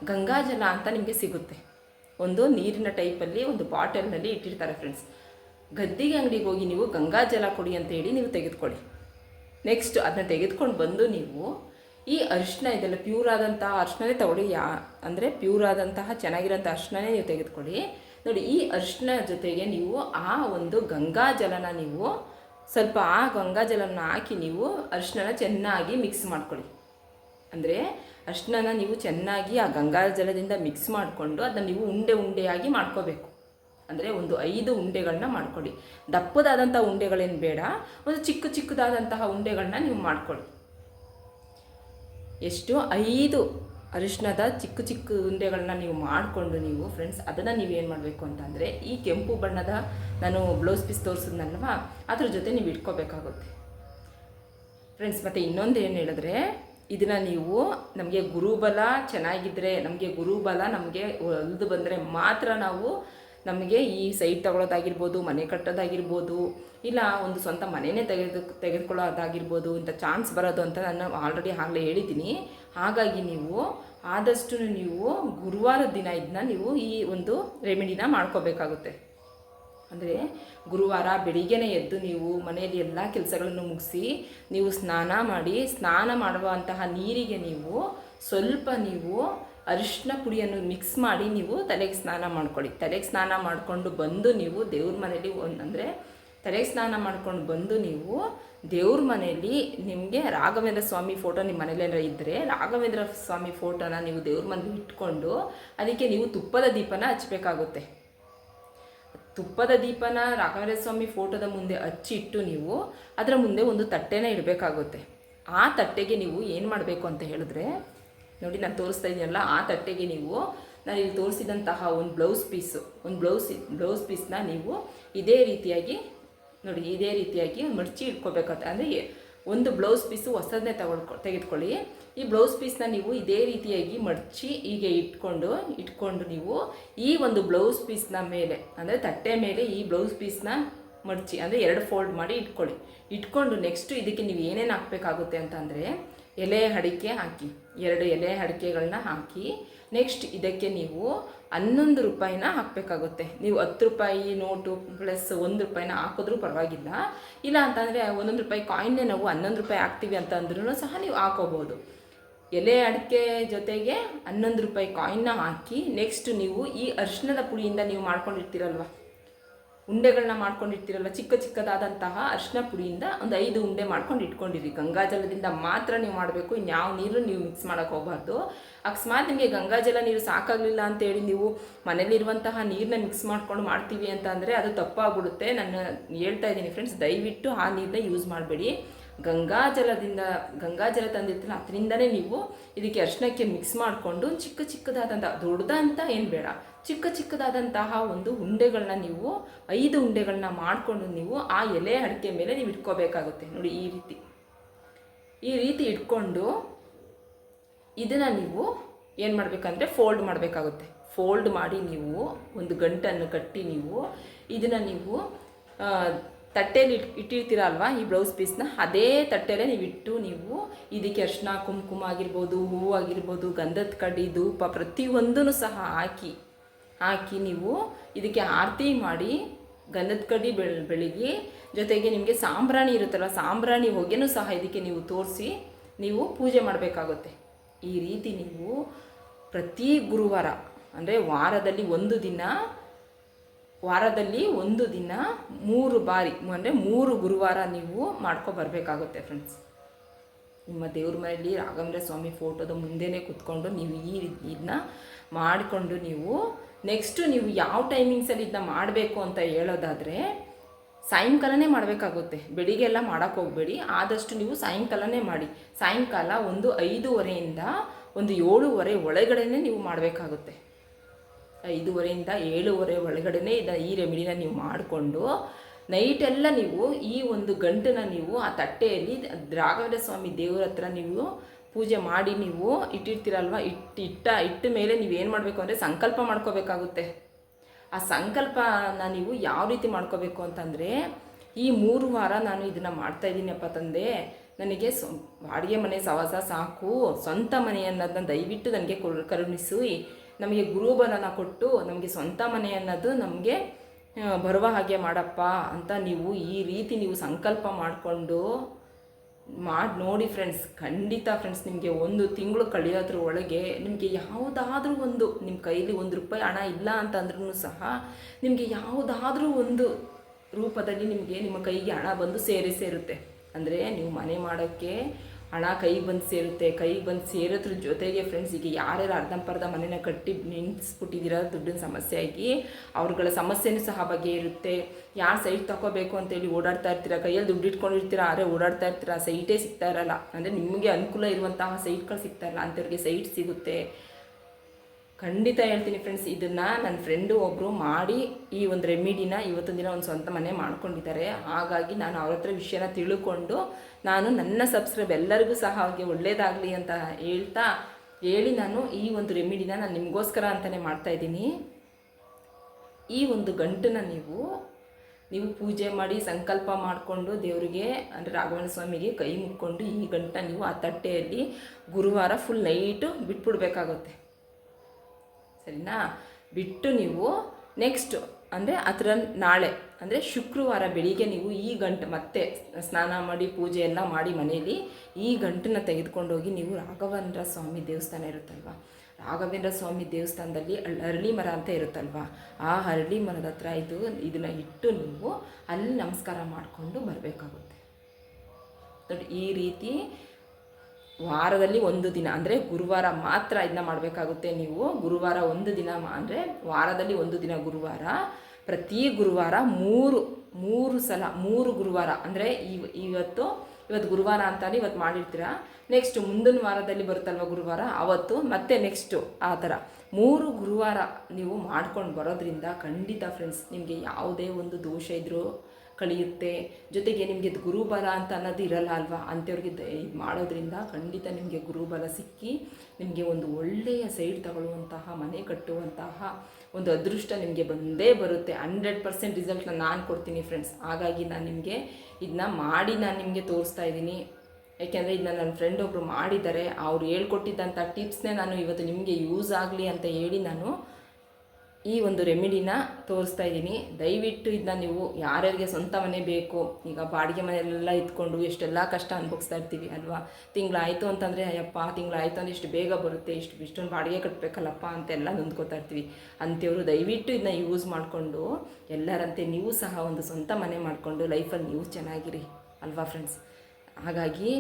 ಗಂಗಾಜಲ ಅಂತ ನಿಮಗೆ ಸಿಗುತ್ತೆ. ಒಂದು ನೀರಿನ ಟೈಪಲ್ಲಿ ಒಂದು ಬಾಟಲ್ನಲ್ಲಿ ಇಟ್ಟಿರ್ತಾರೆ ಫ್ರೆಂಡ್ಸ್ ಗದ್ದಿಗೆ ಅಂಗಡಿಗೆ ಹೋಗಿ ನೀವು ಗಂಗಾಜಲ ಕೊಡಿ ಅಂತ ಹೇಳಿ ನೀವು ತೆಗೆದುಕೊಳ್ಳಿ. ನೆಕ್ಸ್ಟ್ ಅದನ್ನ ತೆಗೆದುಕೊಂಡು ಬಂದು ನೀವು ಈ ಅರಿಶಿನ ಇದೆಲ್ಲ ಪ್ಯೂರ್ ಆದಂತಹ ಅರಿಶಿನೇ ತಗೊಳ್ಳಿ. ಯಾ, ಅಂದರೆ ಪ್ಯೂರ್ ಆದಂತಹ ಚೆನ್ನಾಗಿರೋಂಥ ಅರಿಶಿನೇ ನೀವು ತೆಗೆದುಕೊಳ್ಳಿ. ನೋಡಿ, ಈ ಅರಿಶಿನ ಜೊತೆಗೆ ನೀವು ಆ ಒಂದು ಗಂಗಾ ಜಲನ ನೀವು ಸ್ವಲ್ಪ ಆ ಗಂಗಾ ಜಲನ ಹಾಕಿ ನೀವು ಅರಿಶಿನ ಚೆನ್ನಾಗಿ ಮಿಕ್ಸ್ ಮಾಡ್ಕೊಳ್ಳಿ. ಅಂದರೆ ಅರಿಶಿನ ನೀವು ಚೆನ್ನಾಗಿ ಆ ಗಂಗಾ ಜಲದಿಂದ ಮಿಕ್ಸ್ ಮಾಡಿಕೊಂಡು ಅದನ್ನ ನೀವು ಉಂಡೆ ಉಂಡೆಯಾಗಿ ಮಾಡ್ಕೋಬೇಕು. ಅಂದರೆ ಒಂದು ಐದು ಉಂಡೆಗಳನ್ನ ಮಾಡ್ಕೊಳ್ಳಿ. ದಪ್ಪದಾದಂಥ ಉಂಡೆಗಳೇನು ಬೇಡ, ಒಂದು ಚಿಕ್ಕ ಚಿಕ್ಕದಾದಂತಹ ಉಂಡೆಗಳನ್ನ ನೀವು ಮಾಡ್ಕೊಳ್ಳಿ. ಎಷ್ಟು ಐದು ಅರಿಶಿಣದ ಚಿಕ್ಕ ಚಿಕ್ಕ ಉಂಡೆಗಳನ್ನ ನೀವು ಮಾಡಿಕೊಂಡು ನೀವು ಫ್ರೆಂಡ್ಸ್ ಅದನ್ನು ನೀವು ಏನು ಮಾಡಬೇಕು ಅಂತಂದರೆ ಈ ಕೆಂಪು ಬಣ್ಣದ ನಾನು ಬ್ಲೌಸ್ ಪೀಸ್ ತೋರಿಸಿದ್ನಲ್ವಾ, ಅದ್ರ ಜೊತೆ ನೀವು ಇಟ್ಕೋಬೇಕಾಗುತ್ತೆ. ಫ್ರೆಂಡ್ಸ್ ಮತ್ತು ಇನ್ನೊಂದು ಏನು ಹೇಳಿದ್ರೆ, ಇದನ್ನು ನೀವು ನಮಗೆ ಗುರುಬಲ ಚೆನ್ನಾಗಿದ್ದರೆ ನಮಗೆ ಗುರುಬಲ ನಮಗೆ ಒಲ್ದು ಬಂದರೆ ಮಾತ್ರ ನಾವು ನಮಗೆ ಈ ಸೈಟ್ ತಗೊಳ್ಳೋದಾಗಿರ್ಬೋದು ಮನೆ ಕಟ್ಟೋದಾಗಿರ್ಬೋದು ಇಲ್ಲ, ಒಂದು ಸ್ವಂತ ಮನೆಯೇ ತೆಗೆದು, ತೆಗೆದುಕೊಳ್ಳೋದಾಗಿರ್ಬೋದು, ಇಂಥ ಚಾನ್ಸ್ ಬರೋದು ಅಂತ ನಾನು ಆಲ್ರೆಡಿ ಆಗಲೇ ಹೇಳಿದ್ದೀನಿ. ಹಾಗಾಗಿ ನೀವು ಆದಷ್ಟು ನೀವು ಗುರುವಾರ ದಿನ ಇದನ್ನ ನೀವು ಈ ಒಂದು ರೆಮಿಡಿನ ಮಾಡ್ಕೋಬೇಕಾಗುತ್ತೆ. ಅಂದರೆ ಗುರುವಾರ ಬೆಳಿಗ್ಗೆನೇ ಎದ್ದು ನೀವು ಮನೆಯಲ್ಲಿ ಎಲ್ಲ ಕೆಲಸಗಳನ್ನು ಮುಗಿಸಿ, ನೀವು ಸ್ನಾನ ಮಾಡಿ, ಸ್ನಾನ ಮಾಡುವಂತಹ ನೀರಿಗೆ ನೀವು ಸ್ವಲ್ಪ ನೀವು ಅರಿಶಿನ ಪುಡಿಯನ್ನು ಮಿಕ್ಸ್ ಮಾಡಿ ನೀವು ತಲೆಗೆ ಸ್ನಾನ ಮಾಡ್ಕೊಳ್ಳಿ. ತಲೆಗೆ ಸ್ನಾನ ಮಾಡಿಕೊಂಡು ಬಂದು ನೀವು ದೇವ್ರ ಮನೆಯಲ್ಲಿ ಒಂದು ಅಂದರೆ ತಲೆಗೆ ಸ್ನಾನ ಮಾಡ್ಕೊಂಡು ಬಂದು ನೀವು ದೇವ್ರ ಮನೆಯಲ್ಲಿ ನಿಮಗೆ ರಾಘವೇಂದ್ರ ಸ್ವಾಮಿ ಫೋಟೋ ನಿಮ್ಮ ಮನೇಲೆಲ್ಲ ಇದ್ದರೆ ರಾಘವೇಂದ್ರ ಸ್ವಾಮಿ ಫೋಟೋನ ನೀವು ದೇವ್ರ ಮನೇಲಿ ಇಟ್ಕೊಂಡು ಅದಕ್ಕೆ ನೀವು ತುಪ್ಪದ ದೀಪನ ಹಚ್ಚಬೇಕಾಗುತ್ತೆ ತುಪ್ಪದ ದೀಪನ ರಾಘವೇಂದ್ರ ಸ್ವಾಮಿ ಫೋಟೋದ ಮುಂದೆ ಹಚ್ಚಿಟ್ಟು ನೀವು ಅದರ ಮುಂದೆ ಒಂದು ತಟ್ಟೆನ ಇಡಬೇಕಾಗುತ್ತೆ. ಆ ತಟ್ಟೆಗೆ ನೀವು ಏನು ಮಾಡಬೇಕು ಅಂತ ಹೇಳಿದ್ರೆ, ನೋಡಿ ನಾನು ತೋರಿಸ್ತಾ ಇದ್ದೀನಲ್ಲ ಆ ತಟ್ಟೆಗೆ ನೀವು ನಾನು ಇಲ್ಲಿ ತೋರಿಸಿದಂತಹ ಒಂದು ಬ್ಲೌಸ್ ಪೀಸು ಒಂದು ಬ್ಲೌಸ್ ಬ್ಲೌಸ್ ಪೀಸ್ನ ನೀವು ಇದೇ ರೀತಿಯಾಗಿ ನೋಡಿ, ಇದೇ ರೀತಿಯಾಗಿ ಮಡಚಿ ಇಟ್ಕೋಬೇಕಾಗುತ್ತೆ ಅಂದರೆ ಒಂದು ಬ್ಲೌಸ್ ಪೀಸು ಹೊಸದನ್ನೇ ತಗೊಳ್ಕೊ, ತೆಗೆದುಕೊಳ್ಳಿ. ಈ ಬ್ಲೌಸ್ ಪೀಸ್ನ ನೀವು ಇದೇ ರೀತಿಯಾಗಿ ಮಡಚಿ ಹೀಗೆ ಇಟ್ಕೊಂಡು ಇಟ್ಕೊಂಡು ನೀವು ಈ ಒಂದು ಬ್ಲೌಸ್ ಪೀಸ್ನ ಮೇಲೆ, ಅಂದರೆ ತಟ್ಟೆ ಮೇಲೆ ಈ ಬ್ಲೌಸ್ ಪೀಸ್ನ ಮಡಚಿ, ಅಂದರೆ ಎರಡು ಫೋಲ್ಡ್ ಮಾಡಿ ಇಟ್ಕೊಳ್ಳಿ. ಇಟ್ಕೊಂಡು ನೆಕ್ಸ್ಟು ಇದಕ್ಕೆ ನೀವು ಏನೇನು ಹಾಕಬೇಕಾಗುತ್ತೆ ಅಂತಂದರೆ ಎಲೆ, ಅಡಿಕೆ ಹಾಕಿ. ಎರಡು ಎಲೆ ಅಡಿಕೆಗಳನ್ನ ಹಾಕಿ ನೆಕ್ಸ್ಟ್ ಇದಕ್ಕೆ ನೀವು ಹನ್ನೊಂದು ರೂಪಾಯಿನ ಹಾಕಬೇಕಾಗುತ್ತೆ. ನೀವು ಹತ್ತು ರೂಪಾಯಿ ನೋಟು ಪ್ಲಸ್ ಒಂದು ರೂಪಾಯಿನ ಹಾಕಿದ್ರೂ ಪರವಾಗಿಲ್ಲ. ಇಲ್ಲ ಅಂತಂದರೆ ಒಂದೊಂದು ರೂಪಾಯಿ ಕಾಯಿನ್ನೇ ನಾವು ಹನ್ನೊಂದು ರೂಪಾಯಿ ಹಾಕ್ತೀವಿ ಅಂತ ಅಂದ್ರೂ ಸಹ ನೀವು ಹಾಕೋಬೋದು. ಎಲೆ ಅಡಿಕೆ ಜೊತೆಗೆ ಹನ್ನೊಂದು ರೂಪಾಯಿ ಕಾಯಿನ್ನ ಹಾಕಿ ನೆಕ್ಸ್ಟ್ ನೀವು ಈ ಅರಿಶಿಣದ ಪುಡಿಯಿಂದ ನೀವು ಮಾಡ್ಕೊಂಡಿರ್ತೀರಲ್ವ? ಉಂಡೆಗಳನ್ನ ಮಾಡ್ಕೊಂಡಿರ್ತೀರಲ್ಲ ಚಿಕ್ಕ ಚಿಕ್ಕದಾದಂತಹ ಅರಿಶಿನ ಪುಡಿಯಿಂದ ಒಂದು ಐದು ಉಂಡೆ ಮಾಡ್ಕೊಂಡು ಇಟ್ಕೊಂಡಿರಿ ಗಂಗಾಜಲದಿಂದ ಮಾತ್ರ ನೀವು ಮಾಡಬೇಕು ಇನ್ಯಾವ ನೀರು ನೀವು ಮಿಕ್ಸ್ ಮಾಡೋಕೆ ಹೋಗಬಾರ್ದು. ಅಕಸ್ಮಾತ್ ನಿಮಗೆ ಗಂಗಾಜಲ ನೀರು ಸಾಕಾಗಲಿಲ್ಲ ಅಂತೇಳಿ ನೀವು ಮನೇಲಿರುವಂತಹ ನೀರನ್ನ ಮಿಕ್ಸ್ ಮಾಡ್ಕೊಂಡು ಮಾಡ್ತೀವಿ ಅಂತ ಅಂದರೆ ಅದು ತಪ್ಪಾಗ್ಬಿಡುತ್ತೆ. ನಾನು ಹೇಳ್ತಾ ಇದ್ದೀನಿ ಫ್ರೆಂಡ್ಸ್ ದಯವಿಟ್ಟು ಆ ನೀರನ್ನ ಯೂಸ್ ಮಾಡಬೇಡಿ. ಗಂಗಾಜಲದಿಂದ, ಗಂಗಾಜಲ ತಂದಿತ್ತಲ್ಲ ಅದರಿಂದನೇ ನೀವು ಇದಕ್ಕೆ ಅರ್ಶನಕ್ಕೆ ಮಿಕ್ಸ್ ಮಾಡಿಕೊಂಡು ಚಿಕ್ಕ ಚಿಕ್ಕದಾದಂಥ ದೊಡ್ಡದಂತ ಏನು ಬೇಡ. ಚಿಕ್ಕ ಚಿಕ್ಕದಾದಂತಹ ಒಂದು ಉಂಡೆಗಳನ್ನ ನೀವು, ಐದು ಉಂಡೆಗಳನ್ನ ಮಾಡಿಕೊಂಡು ನೀವು ಆ ಎಲೆ ಅಡಿಕೆ ಮೇಲೆ ನೀವು ಇಟ್ಕೋಬೇಕಾಗುತ್ತೆ. ನೋಡಿ ಈ ರೀತಿ. ಈ ರೀತಿ ಇಟ್ಕೊಂಡು ಇದನ್ನು ನೀವು ಏನು ಮಾಡಬೇಕಂದ್ರೆ ಫೋಲ್ಡ್ ಮಾಡಬೇಕಾಗುತ್ತೆ. ಫೋಲ್ಡ್ ಮಾಡಿ ನೀವು ಒಂದು ಗಂಟನ್ನು ಕಟ್ಟಿ ನೀವು ಇದನ್ನು ನೀವು ತಟ್ಟೆಯಲ್ಲಿ ಇಟ್, ಇಟ್ಟಿರ್ತೀರ ಅಲ್ವಾ? ಈ ಬ್ಲೌಸ್ ಪೀಸ್ನ ಅದೇ ತಟ್ಟೆಲೇ ನೀವು ಇಟ್ಟು ನೀವು ಇದಕ್ಕೆ ಅರ್ಶಿನ, ಕುಂಕುಮ ಆಗಿರ್ಬೋದು, ಹೂವು ಆಗಿರ್ಬೋದು, ಗಂಧದ ಕಡ್ಡಿ, ಧೂಪ ಪ್ರತಿಯೊಂದೂ ಸಹ ಹಾಕಿ ಹಾಕಿ ನೀವು ಇದಕ್ಕೆ ಆರತಿ ಮಾಡಿ ಗಂಧದ ಕಡ್ಡಿ ಬೆಳ್, ಬೆಳಿಗ್ಗೆ. ಜೊತೆಗೆ ನಿಮಗೆ ಸಾಂಬ್ರಾಣಿ ಇರುತ್ತಲ್ಲ ಸಾಂಬ್ರಾಣಿ ಹೊಗೆನೂ ಸಹ ಇದಕ್ಕೆ ನೀವು ತೋರಿಸಿ ನೀವು ಪೂಜೆ ಮಾಡಬೇಕಾಗುತ್ತೆ. ಈ ರೀತಿ ನೀವು ಪ್ರತಿ ಗುರುವಾರ, ಅಂದರೆ ವಾರದಲ್ಲಿ ಒಂದು ದಿನ, ವಾರದಲ್ಲಿ ಒಂದು ದಿನ ಮೂರು ಬಾರಿ, ಅಂದರೆ ಮೂರು ಗುರುವಾರ ನೀವು ಮಾಡ್ಕೊಬರ್ಬೇಕಾಗುತ್ತೆ ಫ್ರೆಂಡ್ಸ್ ನಿಮ್ಮ ದೇವ್ರ ಮನೆಯಲ್ಲಿ ರಾಘವೇಂದ್ರ ಸ್ವಾಮಿ ಫೋಟೋದ ಮುಂದೆನೇ ಕೂತ್ಕೊಂಡು ನೀವು ಈ ಇದನ್ನ ಮಾಡಿಕೊಂಡು ನೀವು ನೆಕ್ಸ್ಟು ನೀವು ಯಾವ ಟೈಮಿಂಗ್ಸಲ್ಲಿ ಇದನ್ನ ಮಾಡಬೇಕು ಅಂತ ಹೇಳೋದಾದರೆ, ಸಾಯಂಕಾಲನೇ ಮಾಡಬೇಕಾಗುತ್ತೆ. ಬೆಳಿಗ್ಗೆ ಎಲ್ಲ ಮಾಡೋಕ್ಕೆ ಹೋಗಬೇಡಿ. ಆದಷ್ಟು ನೀವು ಸಾಯಂಕಾಲನೇ ಮಾಡಿ. ಸಾಯಂಕಾಲ ಒಂದು ಐದೂವರೆಯಿಂದ ಒಂದು ಏಳುವರೆ ಒಳಗಡೆನೇ ನೀವು ಮಾಡಬೇಕಾಗುತ್ತೆ. ಐದೂವರೆಯಿಂದ ಏಳುವರೆ ಒಳಗಡೆನೇ ಇದ ಈ ರೆಮಿಡಿನ ನೀವು ಮಾಡಿಕೊಂಡು ನೈಟೆಲ್ಲ ನೀವು ಈ ಒಂದು ಗಂಟನ್ನು ನೀವು ಆ ತಟ್ಟೆಯಲ್ಲಿ ಸ್ವಾಮಿ ದೇವರ ಹತ್ರ ನೀವು ಪೂಜೆ ಮಾಡಿ ನೀವು ಇಟ್ಟಿರ್ತೀರಲ್ವ? ಇಟ್ಟು ಇಟ್ಟ ಇಟ್ಟ ಮೇಲೆ ಏನು ಮಾಡಬೇಕು ಅಂದರೆ ಸಂಕಲ್ಪ ಮಾಡ್ಕೋಬೇಕಾಗುತ್ತೆ. ಆ ಸಂಕಲ್ಪನ ನೀವು ಯಾವ ರೀತಿ ಮಾಡ್ಕೋಬೇಕು ಅಂತಂದರೆ, ಈ ಮೂರು ವಾರ ನಾನು ಇದನ್ನು ಮಾಡ್ತಾ ಇದ್ದೀನಪ್ಪ ತಂದೆ. ನನಗೆ ಸ್ವ ಬಾಡಿಗೆ ಮನೆ ಸವಾಸ ಸಾಕು. ಸ್ವಂತ ಮನೆ ಅನ್ನೋದನ್ನ ದಯವಿಟ್ಟು ನನಗೆ ಕರುಣಿಸು. ನಮಗೆ ಗುರುಬಲನ ಕೊಟ್ಟು ನಮಗೆ ಸ್ವಂತ ಮನೆ ಅನ್ನೋದು ನಮಗೆ ಬರುವ ಹಾಗೆ ಮಾಡಪ್ಪ ಅಂತ ನೀವು ಈ ರೀತಿ ನೀವು ಸಂಕಲ್ಪ ಮಾಡಿಕೊಂಡು ಮಾಡಿ ನೋಡಿ ಫ್ರೆಂಡ್ಸ್ ಖಂಡಿತ ಫ್ರೆಂಡ್ಸ್ ನಿಮಗೆ ಒಂದು ತಿಂಗಳು ಕಳೆಯೋದ್ರ ಒಳಗೆ ನಿಮಗೆ ಯಾವುದಾದ್ರೂ ಒಂದು ನಿಮ್ಮ ಕೈಲಿ ಒಂದು ರೂಪಾಯಿ ಹಣ ಇಲ್ಲ ಅಂತಂದ್ರೂ ಸಹ ನಿಮಗೆ ಯಾವುದಾದ್ರೂ ಒಂದು ರೂಪದಲ್ಲಿ ನಿಮಗೆ ನಿಮ್ಮ ಕೈಗೆ ಹಣ ಬಂದು ಸೇರಿ ಸೇರುತ್ತೆ. ಅಂದರೆ ನೀವು ಮನೆ ಮಾಡೋಕ್ಕೆ ಹಣ ಕೈಗೆ ಬಂದು ಸೇರುತ್ತೆ, ಕೈಗೆ ಬಂದು ಸೇರೋದ್ರ ಜೊತೆಗೆ ಫ್ರೆಂಡ್ಸ್ ಈಗ ಯಾರ್ಯಾರು ಅರ್ಧಂಪರ್ಧ ಮನೆನ ಕಟ್ಟಿ ನಿಂತ್ಸ್ಬಿಟ್ಟಿದ್ದೀರ ದುಡ್ಡಿನ ಸಮಸ್ಯೆ ಆಗಿ ಅವ್ರಗಳ ಸಮಸ್ಯೆನೂ ಸಹ ಬಗ್ಗೆ ಇರುತ್ತೆ ಯಾರು ಸೈಟ್ ತಗೋಬೇಕು ಅಂತೇಳಿ ಓಡಾಡ್ತಾ ಇರ್ತೀರ? ಕೈಯಲ್ಲಿ ದುಡ್ಡು ಇಟ್ಕೊಂಡಿರ್ತೀರ? ಆದ್ರೆ ಓಡಾಡ್ತಾ ಇರ್ತೀರಾ? ಸೈಟೇ ಸಿಗ್ತಾ ಇರಲ್ಲ. ಅಂದರೆ ನಿಮಗೆ ಅನುಕೂಲ ಇರುವಂತಹ ಸೈಟ್ಗಳು ಸಿಗ್ತಾ ಇರಲ್ಲ. ಅಂಥವ್ರಿಗೆ ಸೈಟ್ ಸಿಗುತ್ತೆ. ಖಂಡಿತ ಹೇಳ್ತೀನಿ ಫ್ರೆಂಡ್ಸ್ ಇದನ್ನು ನನ್ನ ಫ್ರೆಂಡು ಒಬ್ಬರು ಮಾಡಿ ಈ ಒಂದು ರೆಮಿಡಿನ ಇವತ್ತೊಂದು ದಿನ ಒಂದು ಸ್ವಂತ ಮನೆ ಮಾಡ್ಕೊಂಡಿದ್ದಾರೆ. ಹಾಗಾಗಿ ನಾನು ಅವ್ರ ಹತ್ರ ವಿಷಯನ ತಿಳ್ಕೊಂಡು ನಾನು ನನ್ನ ಸಬ್ಸ್ಕ್ರೈಬ್ ಎಲ್ಲರಿಗೂ ಸಹ ಅವ್ರಿಗೆ ಒಳ್ಳೇದಾಗಲಿ ಅಂತ ಹೇಳ್ತಾ ಹೇಳಿ ನಾನು ಈ ಒಂದು ರೆಮಿಡಿನ ನಾನು ನಿಮಗೋಸ್ಕರ ಅಂತಲೇ ಮಾಡ್ತಾಯಿದ್ದೀನಿ ಈ ಒಂದು ಗಂಟನ್ನು ನೀವು ನೀವು ಪೂಜೆ ಮಾಡಿ ಸಂಕಲ್ಪ ಮಾಡಿಕೊಂಡು ದೇವರಿಗೆ ಅಂದರೆ ರಾಘವೇಂದ್ರ ಸ್ವಾಮಿಗೆ ಕೈ ಮುಕ್ಕೊಂಡು ಈ ಗಂಟ ನೀವು ಆ ತಟ್ಟೆಯಲ್ಲಿ ಗುರುವಾರ ಫುಲ್ ನೈಟು ಬಿಟ್ಬಿಡ್ಬೇಕಾಗುತ್ತೆ. ಸರಿನಾ? ಬಿಟ್ಟು ನೀವು ನೆಕ್ಸ್ಟ್ ಅಂದರೆ ಅದರ ನಾಳೆ, ಅಂದರೆ ಶುಕ್ರವಾರ ಬೆಳಿಗ್ಗೆ ನೀವು ಈ ಗಂಟು ಮತ್ತೆ ಸ್ನಾನ ಮಾಡಿ ಪೂಜೆ ಎಲ್ಲ ಮಾಡಿ ಮನೆಯಲ್ಲಿ ಈ ಗಂಟನ್ನ ತೆಗೆದುಕೊಂಡೋಗಿ ನೀವು ರಾಘವೇಂದ್ರ ಸ್ವಾಮಿ ದೇವಸ್ಥಾನ ಇರುತ್ತಲ್ವ? ರಾಘವೇಂದ್ರ ಸ್ವಾಮಿ ದೇವಸ್ಥಾನದಲ್ಲಿ ಅರಳಿ ಮರ ಅಂತ ಇರುತ್ತಲ್ವ? ಆ ಅರಳಿ ಮರದ ಹತ್ರ ಇದು, ಇದನ್ನು ಇಟ್ಟು ನೀವು ಅಲ್ಲಿ ನಮಸ್ಕಾರ ಮಾಡಿಕೊಂಡು ಬರಬೇಕಾಗುತ್ತೆ. ನೋಡಿ, ಈ ರೀತಿ ವಾರದಲ್ಲಿ ಒಂದು ದಿನ, ಅಂದರೆ ಗುರುವಾರ ಮಾತ್ರ ಇದನ್ನ ಮಾಡಬೇಕಾಗುತ್ತೆ ನೀವು. ಗುರುವಾರ ಒಂದು ದಿನ ಅಂದರೆ ವಾರದಲ್ಲಿ ಒಂದು ದಿನ ಗುರುವಾರ, ಪ್ರತಿ ಗುರುವಾರ ಮೂರು ಮೂರು ಸಲ, ಮೂರು ಗುರುವಾರ, ಅಂದರೆ ಇವ್, ಇವತ್ತು ಇವತ್ತು ಗುರುವಾರ ಅಂತಾನೆ ಇವತ್ತು ಮಾಡಿರ್ತೀರಾ? ನೆಕ್ಸ್ಟ್ ಮುಂದಿನ ವಾರದಲ್ಲಿ ಬರುತ್ತಲ್ವ ಗುರುವಾರ? ಅವತ್ತು, ಮತ್ತೆ ನೆಕ್ಸ್ಟು ಆ ಥರ. ಮೂರು ಗುರುವಾರ ನೀವು ಮಾಡ್ಕೊಂಡು ಬರೋದ್ರಿಂದ ಖಂಡಿತ ಫ್ರೆಂಡ್ಸ್ ನಿಮಗೆ ಯಾವುದೇ ಒಂದು ದೋಷ ಇದ್ದರೂ ಕಳಿಯುತ್ತೆ. ಜೊತೆಗೆ ನಿಮಗೆ ಗುರುಬಲ ಅಂತ ಅನ್ನೋದು ಇರಲ್ಲ ಅಲ್ವಾ? ಅಂಥವ್ರಿಗೆ ಇದು ಮಾಡೋದ್ರಿಂದ ಖಂಡಿತ ನಿಮಗೆ ಗುರುಬಲ ಸಿಕ್ಕಿ ನಿಮಗೆ ಒಂದು ಒಳ್ಳೆಯ ಸೈಡ್ ತಗೊಳ್ಳುವಂತಹ, ಮನೆ ಕಟ್ಟುವಂತಹ ಒಂದು ಅದೃಷ್ಟ ನಿಮಗೆ ಬಂದೇ ಬರುತ್ತೆ. ಹಂಡ್ರೆಡ್ ಪರ್ಸೆಂಟ್ ರಿಸಲ್ಟ್ನ ನಾನು ಕೊಡ್ತೀನಿ ಫ್ರೆಂಡ್ಸ್. ಹಾಗಾಗಿ ನಾನು ನಿಮಗೆ ಇದನ್ನ ಮಾಡಿ ನಾನು ನಿಮಗೆ ತೋರಿಸ್ತಾ ಇದ್ದೀನಿ. ಯಾಕೆಂದರೆ ಇದನ್ನ ನನ್ನ ಫ್ರೆಂಡ್ ಒಬ್ಬರು ಮಾಡಿದ್ದಾರೆ. ಅವ್ರು ಹೇಳ್ಕೊಟ್ಟಿದ್ದಂಥ ಟಿಪ್ಸ್ನೇ ನಾನು ಇವತ್ತು ನಿಮಗೆ ಯೂಸ್ ಆಗಲಿ ಅಂತ ಹೇಳಿ ನಾನು ಈ ಒಂದು ರೆಮಿಡಿನ ತೋರಿಸ್ತಾ ಇದ್ದೀನಿ. ದಯವಿಟ್ಟು ಇದನ್ನ ನೀವು ಯಾರ್ಯಾರಿಗೆ ಸ್ವಂತ ಮನೆ ಬೇಕು, ಈಗ ಬಾಡಿಗೆ ಮನೆಯಲ್ಲೆಲ್ಲ ಇದ್ಕೊಂಡು ಎಷ್ಟೆಲ್ಲ ಕಷ್ಟ ಅನುಭವಿಸ್ತಾ ಇರ್ತೀವಿ ಅಲ್ವಾ? ತಿಂಗಳಾಯಿತು ಅಂತಂದರೆ, ಅಯ್ಯಪ್ಪ, ತಿಂಗಳಾಯಿತು ಅಂದರೆ ಇಷ್ಟು ಬೇಗ ಬರುತ್ತೆ, ಇಷ್ಟು ಇಷ್ಟೊಂದು ಬಾಡಿಗೆ ಕಟ್ಟಬೇಕಲ್ಲಪ್ಪ ಅಂತೆಲ್ಲ ನೊಂದ್ಕೋತಾ ಇರ್ತೀವಿ. ಅಂಥವ್ರು ದಯವಿಟ್ಟು ಇದನ್ನ ಯೂಸ್ ಮಾಡಿಕೊಂಡು, ಎಲ್ಲರಂತೆ ನೀವು ಸಹ ಒಂದು ಸ್ವಂತ ಮನೆ ಮಾಡಿಕೊಂಡು ಲೈಫಲ್ಲಿ ನೀವು ಚೆನ್ನಾಗಿರಿ ಅಲ್ವಾ ಫ್ರೆಂಡ್ಸ್ ಹಾಗಾಗಿ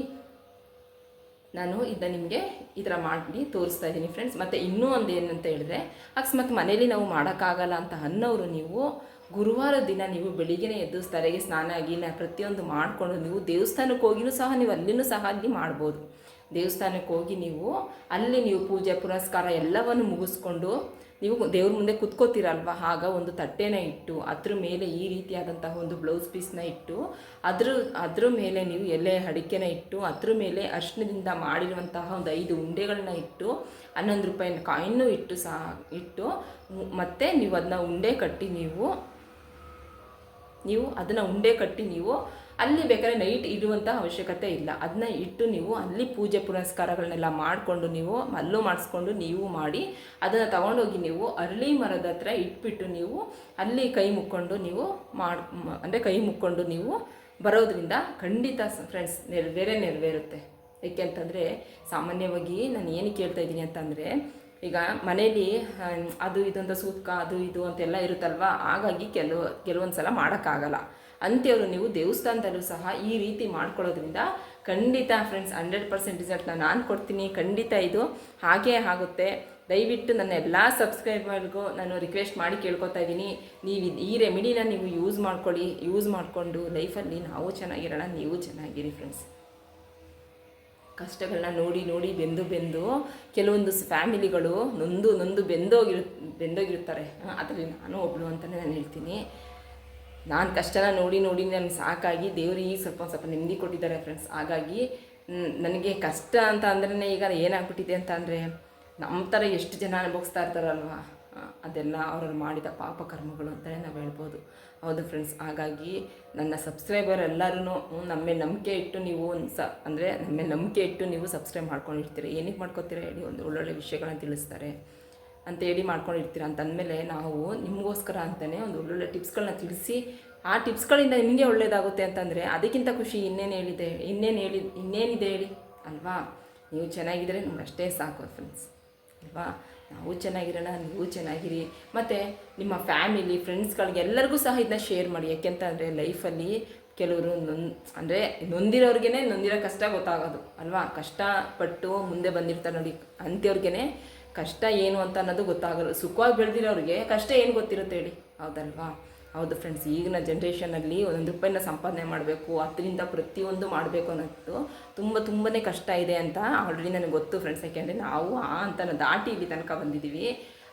ನಾನು ಇದನ್ನ ನಿಮಗೆ ಈ ಥರ ಮಾಡಿ ತೋರಿಸ್ತಾ ಇದ್ದೀನಿ ಫ್ರೆಂಡ್ಸ್ ಮತ್ತು ಇನ್ನೂ ಒಂದು ಏನಂತ ಹೇಳಿದ್ರೆ, ಅಕಸ್ಮಾತ್ ಮನೇಲಿ ನಾವು ಮಾಡೋಕ್ಕಾಗಲ್ಲ ಅಂತ ಅನ್ನೋರು ನೀವು, ಗುರುವಾರ ದಿನ ನೀವು ಬೆಳಿಗ್ಗೆನೇ ಎದ್ದು ತಲೆಗೆ ಸ್ನಾನ, ಗೀನ ಪ್ರತಿಯೊಂದು ಮಾಡಿಕೊಂಡು ನೀವು ದೇವಸ್ಥಾನಕ್ಕೆ ಹೋಗಿನೂ ಸಹ ನೀವು ಅಲ್ಲಿನೂ ಸಹ ಅಲ್ಲಿ ಮಾಡ್ಬೋದು. ದೇವಸ್ಥಾನಕ್ಕೆ ಹೋಗಿ ನೀವು, ಅಲ್ಲಿ ನೀವು ಪೂಜೆ ಪುರಸ್ಕಾರ ಎಲ್ಲವನ್ನು ಮುಗಿಸ್ಕೊಂಡು ನೀವು ದೇವ್ರ ಮುಂದೆ ಕುತ್ಕೋತೀರಲ್ವ? ಆಗ ಒಂದು ತಟ್ಟೆನ ಇಟ್ಟು, ಅದ್ರ ಮೇಲೆ ಈ ರೀತಿಯಾದಂತಹ ಒಂದು ಬ್ಲೌಸ್ ಪೀಸ್ನ ಇಟ್ಟು, ಅದ್ರ ಅದ್ರ ಮೇಲೆ ನೀವು ಎಲೆ ಅಡಿಕೆನ ಇಟ್ಟು, ಅದ್ರ ಮೇಲೆ ಅರ್ಶಿನದಿಂದ ಮಾಡಿರುವಂತಹ ಒಂದು ಐದು ಉಂಡೆಗಳನ್ನ ಇಟ್ಟು, ಹನ್ನೊಂದು ರೂಪಾಯಿನ ಕಾಯಿನ್ನು ಇಟ್ಟು ಸಹ, ಇಟ್ಟು ಮತ್ತೆ ನೀವು ಅದನ್ನ ಉಂಡೆ ಕಟ್ಟಿ ನೀವು ನೀವು ಅದನ್ನು ಉಂಡೆ ಕಟ್ಟಿ ನೀವು ಅಲ್ಲಿ ಬೇಕಾದ್ರೆ ನೈಟ್ ಇಡುವಂಥ ಅವಶ್ಯಕತೆ ಇಲ್ಲ. ಅದನ್ನ ಇಟ್ಟು ನೀವು ಅಲ್ಲಿ ಪೂಜೆ ಪುನಸ್ಕಾರಗಳನ್ನೆಲ್ಲ ಮಾಡಿಕೊಂಡು ನೀವು ಅಲ್ಲೂ ಮಾಡಿಸ್ಕೊಂಡು ನೀವು ಮಾಡಿ ಅದನ್ನು ತಗೊಂಡೋಗಿ ನೀವು ಅರಳಿ ಮರದ ಹತ್ರ ಇಟ್ಬಿಟ್ಟು ನೀವು ಅಲ್ಲಿ ಕೈ ಮುಕ್ಕೊಂಡು ನೀವು ಮಾಡಿ ಅಂದರೆ ಕೈ ಮುಕ್ಕೊಂಡು ನೀವು ಬರೋದ್ರಿಂದ ಖಂಡಿತ ಫ್ರೆಂಡ್ಸ್ ನೆರವೇರೇ ನೆರವೇರುತ್ತೆ. ಏಕೆಂತಂದರೆ ಸಾಮಾನ್ಯವಾಗಿ ನಾನು ಏನು ಕೇಳ್ತಾ ಇದ್ದೀನಿ ಅಂತಂದರೆ ಈಗ ಮನೇಲಿ ಅದು ಇದು ಅಂತ ಸೂತ್ಕ, ಅದು ಇದು ಅಂತೆಲ್ಲ ಇರುತ್ತಲ್ವ? ಹಾಗಾಗಿ ಕೆಲವು ಕೆಲವೊಂದು ಸಲ ಮಾಡೋಕ್ಕಾಗಲ್ಲ. ಅಂಥವ್ರು ನೀವು ದೇವಸ್ಥಾನದಲ್ಲೂ ಸಹ ಈ ರೀತಿ ಮಾಡ್ಕೊಳ್ಳೋದ್ರಿಂದ ಖಂಡಿತ ಫ್ರೆಂಡ್ಸ್ ಹಂಡ್ರೆಡ್ ಪರ್ಸೆಂಟ್ ರಿಸಲ್ಟ್ನ ನಾನು ಕೊಡ್ತೀನಿ. ಖಂಡಿತ ಇದು ಹಾಗೇ ಆಗುತ್ತೆ. ದಯವಿಟ್ಟು ನನ್ನ ಎಲ್ಲ ಸಬ್ಸ್ಕ್ರೈಬರ್ಗೂ ನಾನು ರಿಕ್ವೆಸ್ಟ್ ಮಾಡಿ ಕೇಳ್ಕೊತಾ ಇದ್ದೀನಿ. ನೀವು ಈ ರೆಮಿಡಿನ ನೀವು ಯೂಸ್ ಮಾಡ್ಕೊಳ್ಳಿ. ಯೂಸ್ ಮಾಡಿಕೊಂಡು ಲೈಫಲ್ಲಿ ನಾವು ಚೆನ್ನಾಗಿರೋಣ, ನೀವು ಚೆನ್ನಾಗಿರಿ ಫ್ರೆಂಡ್ಸ್ ಕಷ್ಟಗಳನ್ನ ನೋಡಿ ನೋಡಿ ಬೆಂದು ಬೆಂದು ಕೆಲವೊಂದು ಫ್ಯಾಮಿಲಿಗಳು ನೊಂದು ನೊಂದು ಬೆಂದೋಗಿರು, ಬೆಂದೋಗಿರುತ್ತಾರೆ. ಅದರಲ್ಲಿ ನಾನು ಒಬ್ಳು ಅಂತಲೇ ನಾನು ಹೇಳ್ತೀನಿ. ನಾನು ಕಷ್ಟನ ನೋಡಿ ನೋಡಿ ನನಗೆ ಸಾಕಾಗಿ ದೇವರು ಈಗ ಸ್ವಲ್ಪ ಸ್ವಲ್ಪ ನೆಮ್ಮದಿ ಕೊಟ್ಟಿದ್ದಾರೆ ಫ್ರೆಂಡ್ಸ್ ಹಾಗಾಗಿ ನನಗೆ ಕಷ್ಟ ಅಂತ ಅಂದ್ರೆ ಈಗ ಏನಾಗ್ಬಿಟ್ಟಿದೆ ಅಂತ ಅಂದರೆ ನಮ್ಮ ಥರ ಎಷ್ಟು ಜನ ಅನುಭವಿಸ್ತಾ ಇರ್ತಾರಲ್ವ? ಅದೆಲ್ಲ ಅವ್ರವ್ರು ಮಾಡಿದ ಪಾಪ ಕರ್ಮಗಳು ಅಂತಲೇ ನಾವು ಹೇಳ್ಬೋದು. ಹೌದು ಫ್ರೆಂಡ್ಸ್ ಹಾಗಾಗಿ, ನನ್ನ ಸಬ್ಸ್ಕ್ರೈಬರ್ ಎಲ್ಲರೂ ನಮ್ಮ ನಂಬಿಕೆ ಇಟ್ಟು ನೀವು ಸ, ಅಂದರೆ ನಮ್ಮ ನಂಬಿಕೆ ಇಟ್ಟು ನೀವು ಸಬ್ಸ್ಕ್ರೈಬ್ ಮಾಡ್ಕೊಂಡಿರ್ತೀರಿ. ಏನಕ್ಕೆ ಮಾಡ್ಕೊತೀರಾ ಹೇಳಿ ಒಂದು ಒಳ್ಳೊಳ್ಳೆ ವಿಷಯಗಳನ್ನ ತಿಳಿಸ್ತಾರೆ. ಅಂತ ಹೇಳಿ ಮಾಡ್ಕೊಂಡಿರ್ತೀರ ಅಂತಂದಮೇಲೆ ನಾವು ನಿಮಗೋಸ್ಕರ ಅಂತಲೇ ಒಂದು ಒಳ್ಳೊಳ್ಳೆ ಟಿಪ್ಸ್ಗಳನ್ನ ತಿಳಿಸಿ, ಆ ಟಿಪ್ಸ್ಗಳಿಂದ ನಿಮಗೆ ಒಳ್ಳೆಯದಾಗುತ್ತೆ ಅಂತಂದರೆ ಅದಕ್ಕಿಂತ ಖುಷಿ ಇನ್ನೇನು ಹೇಳಿದೆ, ಇನ್ನೇನು ಹೇಳಿ, ಇನ್ನೇನಿದೆ ಹೇಳಿ, ಅಲ್ವಾ? ನೀವು ಚೆನ್ನಾಗಿದ್ದರೆ ನಮ್ಗೆ ಅಷ್ಟೇ ಸಾಕು ಫ್ರೆಂಡ್ಸ್ ಅಲ್ವಾ? ನಾವು ಚೆನ್ನಾಗಿರೋಣ, ನೀವು ಚೆನ್ನಾಗಿರಿ. ಮತ್ತು ನಿಮ್ಮ ಫ್ಯಾಮಿಲಿ ಫ್ರೆಂಡ್ಸ್ಗಳಿಗೆ ಎಲ್ಲರಿಗೂ ಸಹ ಇದನ್ನ ಶೇರ್ ಮಾಡಿ. ಯಾಕೆಂತಂದರೆ ಲೈಫಲ್ಲಿ ಕೆಲವರು ನೊಂದ್ ಅಂದರೆ ನೊಂದಿರೋರ್ಗೆ ನೊಂದಿರೋ ಕಷ್ಟ ಗೊತ್ತಾಗೋದು, ಅಲ್ವಾ? ಕಷ್ಟಪಟ್ಟು ಮುಂದೆ ಬಂದಿರ್ತಾರೆ ನೋಡಿ ಅಂಥವ್ರಿಗೇ ಕಷ್ಟ ಏನು ಅಂತ ಅನ್ನೋದು ಗೊತ್ತಾಗಲ್ಲ. ಸುಖವಾಗಿ ಬೆಳೆದಿರೋರಿಗೆ ಕಷ್ಟ ಏನು ಗೊತ್ತಿರುತ್ತೆ ಹೇಳಿ? ಹೌದಲ್ವಾ? ಹೌದು ಫ್ರೆಂಡ್ಸ್ ಈಗಿನ ಜನ್ರೇಷನಲ್ಲಿ ಒಂದೊಂದು ರೂಪಾಯಿನ ಸಂಪಾದನೆ ಮಾಡಬೇಕು ಅದರಿಂದ ಪ್ರತಿಯೊಂದು ಮಾಡಬೇಕು ಅನ್ನೋದು ತುಂಬ ತುಂಬಾ ಕಷ್ಟ ಇದೆ ಅಂತ ಆಲ್ರೆಡಿ ನನಗೆ ಗೊತ್ತು ಫ್ರೆಂಡ್ಸ್ ಯಾಕೆಂದರೆ ನಾವು ಆ ಅಂತ ದಾಟಿ ಇಲ್ಲಿ ತನಕ ಬಂದಿದ್ದೀವಿ.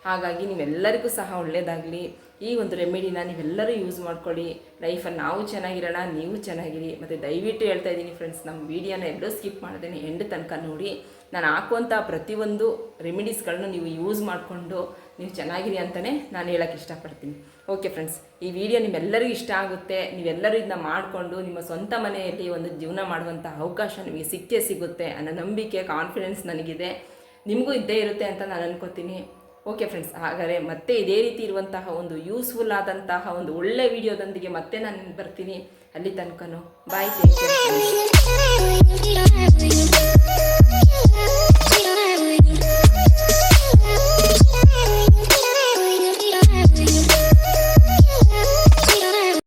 ಹಾಗಾಗಿ ನೀವೆಲ್ಲರಿಗೂ ಸಹ ಒಳ್ಳೆಯದಾಗಲಿ ಈ ಒಂದು ರೆಮಿಡಿನ ನೀವೆಲ್ಲರೂ ಯೂಸ್ ಮಾಡ್ಕೊಳ್ಳಿ. ಲೈಫಲ್ಲಿ ನಾವು ಚೆನ್ನಾಗಿರೋಣ, ನೀವು ಚೆನ್ನಾಗಿರಿ. ಮತ್ತು ದಯವಿಟ್ಟು ಹೇಳ್ತಾ ಇದ್ದೀನಿ ಫ್ರೆಂಡ್ಸ್ ನಮ್ಮ ವೀಡಿಯೋನ ಎಲ್ಲೂ ಸ್ಕಿಪ್ ಮಾಡ್ದೇನೆ ಎಂಡ್ ತನಕ ನೋಡಿ. ನಾನು ಹಾಕುವಂಥ ಪ್ರತಿಯೊಂದು ರೆಮಿಡೀಸ್ಗಳನ್ನ ನೀವು ಯೂಸ್ ಮಾಡಿಕೊಂಡು ನೀವು ಚೆನ್ನಾಗಿರಿ ಅಂತಲೇ ನಾನು ಹೇಳೋಕ್ಕೆ ಇಷ್ಟಪಡ್ತೀನಿ. ಓಕೆ ಫ್ರೆಂಡ್ಸ್ ಈ ವಿಡಿಯೋ ನಿಮ್ಮೆಲ್ಲರಿಗೂ ಇಷ್ಟ ಆಗುತ್ತೆ. ನೀವೆಲ್ಲರೂ ಇದನ್ನ ಮಾಡಿಕೊಂಡು ನಿಮ್ಮ ಸ್ವಂತ ಮನೆಯಲ್ಲಿ ಒಂದು ಜೀವನ ಮಾಡುವಂಥ ಅವಕಾಶ ನಿಮಗೆ ಸಿಕ್ಕೇ ಸಿಗುತ್ತೆ ಅನ್ನೋ ನಂಬಿಕೆ ಕಾನ್ಫಿಡೆನ್ಸ್ ನನಗಿದೆ. ನಿಮಗೂ ಇದ್ದೇ ಇರುತ್ತೆ ಅಂತ ನಾನು ಅನ್ಕೋತೀನಿ. ಓಕೆ ಫ್ರೆಂಡ್ಸ್ ಹಾಗಾದರೆ ಮತ್ತೆ ಇದೇ ರೀತಿ ಇರುವಂತಹ ಒಂದು ಯೂಸ್ಫುಲ್ ಆದಂತಹ ಒಂದು ಒಳ್ಳೆ ವಿಡಿಯೋದೊಂದಿಗೆ ಮತ್ತೆ ನಾನು ಬರ್ತೀನಿ. ಅಲ್ಲಿ ತನಕನೂ ಬಾಯ್ ಟೇಕ್ ಕೇರ್